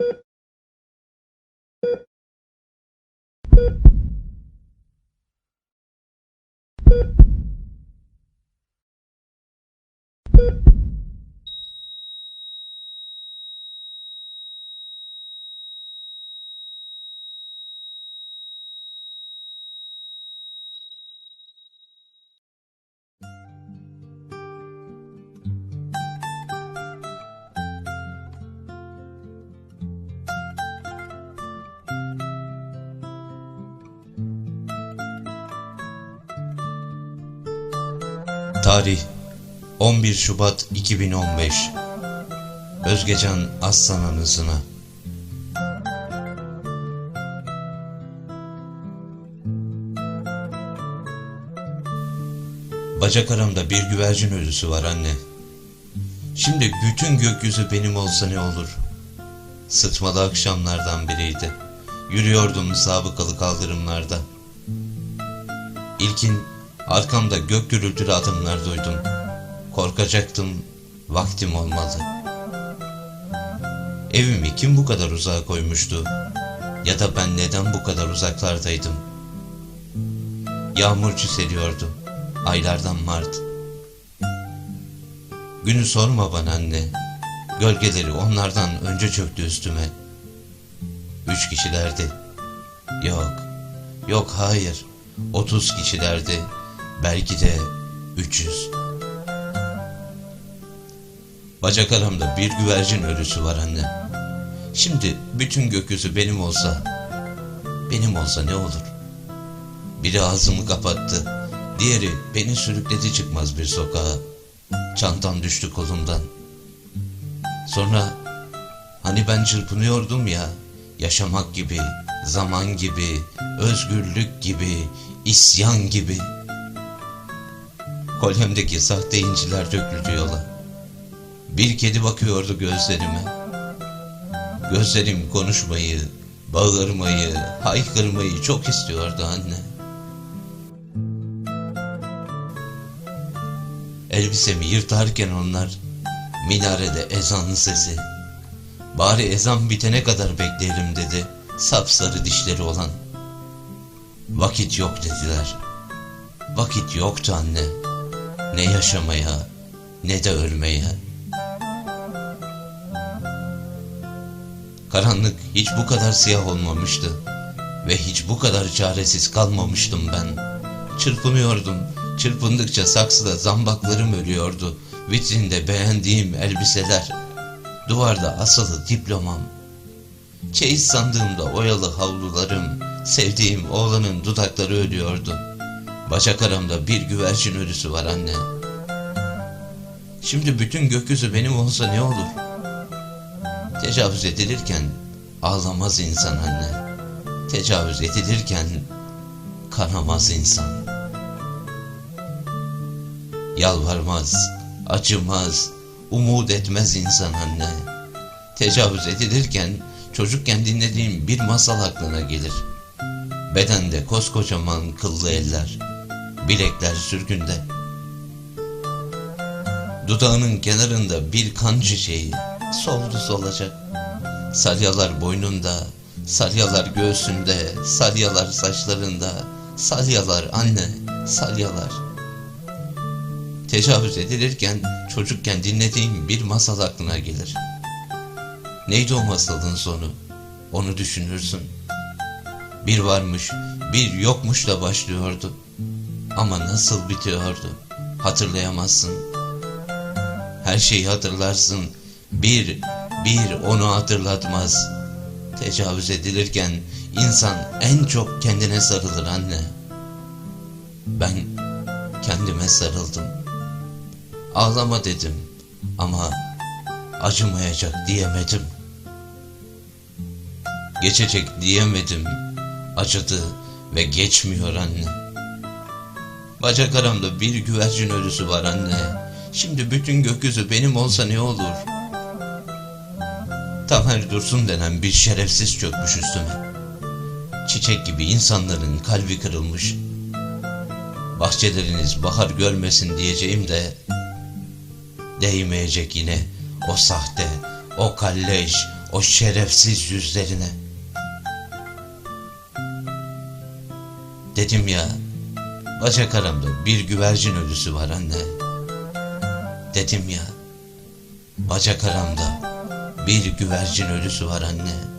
you Tarih 11 Şubat 2015 Özgecan Aslan anısına Bacak aramda bir güvercin ölüsü var anne. Şimdi bütün gökyüzü benim olsa ne olur? Sıtmalı akşamlardan biriydi. Yürüyordum sabıkalı kaldırımlarda. İlkin arkamda gök gürültülü adımlar duydum. Korkacaktım, vaktim olmalı. Evimi kim bu kadar uzağa koymuştu? Ya da ben neden bu kadar uzaklardaydım? Yağmur çiseliyordu. Aylardan Mart. Günü sorma bana anne. Gölgeleri onlardan önce çöktü üstüme. Üç kişilerdi. Yok, yok hayır. Otuz kişilerdi. Belki de 300. Bacak aramda bir güvercin ölüsü var anne. Şimdi bütün gökyüzü benim olsa, benim olsa ne olur? Biri ağzımı kapattı, diğeri beni sürükledi çıkmaz bir sokağa. Çantam düştü kolumdan. Sonra hani ben çırpınıyordum ya, yaşamak gibi, zaman gibi, özgürlük gibi, isyan gibi. Kolyemdeki sahte inciler döküldü yola. Bir kedi bakıyordu gözlerime. Gözlerim konuşmayı, bağırmayı, haykırmayı çok istiyordu anne. Elbisemi yırtarken onlar, minarede ezan sesi. Bari ezan bitene kadar bekleyelim dedi, sapsarı dişleri olan. Vakit yok dediler. Vakit yoktu anne. Ne yaşamaya ne de ölmeye. Karanlık hiç bu kadar siyah olmamıştı ve hiç bu kadar çaresiz kalmamıştım ben. Çırpınıyordum. Çırpındıkça saksıda zambaklarım ölüyordu. Vitrinde beğendiğim elbiseler. Duvarda asılı diplomam. Çeyiz sandığımda oyalı havlularım. Sevdiğim oğlanın dudakları ölüyordu. Bacak aramda bir güvercin ölüsü var anne. Şimdi bütün gökyüzü benim olsa ne olur? Tecavüz edilirken ağlamaz insan anne. Tecavüz edilirken kanamaz insan. Yalvarmaz, acımaz, umut etmez insan anne. Tecavüz edilirken çocukken dinlediğim bir masal aklına gelir. Bedende koskocaman kıllı eller, bilekler sürgünde. Dudağının kenarında bir kan çiçeği soldu solacak. Salyalar boynunda, salyalar göğsünde, salyalar saçlarında, salyalar anne, salyalar. Tecavüz edilirken çocukken dinlediğim bir masal aklına gelir. Neydi o masalın sonu? Onu düşünürsün. Bir varmış, bir yokmuşla başlıyordu. Ama nasıl bitiyordu? Hatırlayamazsın. Her şeyi hatırlarsın. Bir, bir onu hatırlatmaz. Tecavüz edilirken insan en çok kendine sarılır anne. Ben kendime sarıldım. Ağlama dedim ama acımayacak diyemedim. Geçecek diyemedim. Acıdı ve geçmiyor anne. Bacak aramda bir güvercin ölüsü var anne. Şimdi bütün gökyüzü benim olsa ne olur? Tamer Dursun denen bir şerefsiz çökmüş üstüme. Çiçek gibi insanların kalbi kırılmış. Bahçeleriniz bahar görmesin diyeceğim de değmeyecek yine o sahte, o kalleş, o şerefsiz yüzlerine. Dedim ya, bacak aramda bir güvercin ölüsü var anne. Dedim ya, bacak aramda bir güvercin ölüsü var anne.